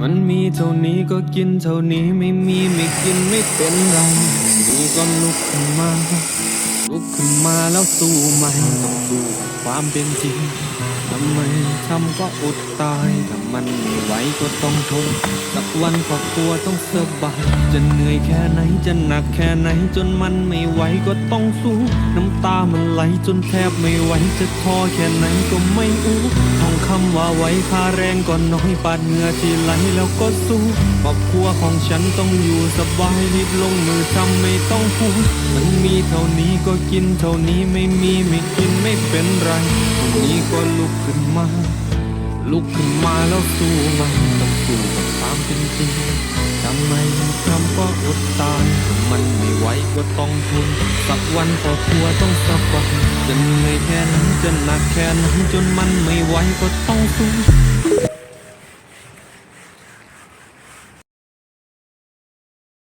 มันมีเท่านี้ก็กินเท่านี้ไม่มีไม่กินไม่เป็นไรมีก็ลุกขึ้นมา ลุกขึ้นมาแล้วสู้มันต้องสู้ความเป็นจริงทำไมทำก็อดตาย มันไม่ไหวก็ต้องทน สักวันครอบครัวต้องสบายจะเหนื่อยแค่ไหนจะหนักแค่ไหนจนมันไม่ไหวก็ต้องสู้น้ำตามันไหลจนแทบไม่ไหวจะท้อแค่ไหนก็ไม่อู้ท่องคำว่าไว้ค่าแรงก็น้อยปาดเหงื่อที่ไหลแล้วก็สู้ครอบครัวของฉันต้องอยู่สบายรีบลงมือทำไม่ต้องพูดมันมีเท่านี้ก็กินเท่านี้ไม่มีไม่กินไม่เป็นไรวันนี้ก็ลุกขึ้นมา ลุกขึ้นมาแล้วสู้มันต้องสู้กับความเป็นจริงทำไมทำก็อดตายมันไม่ไหวก็ต้องทนสักวันครอบครัวต้องสบายจะเหนื่อยแค่ไหนจะหนักแค่ไหนจนมันไม่ไหวก็ต้องสู้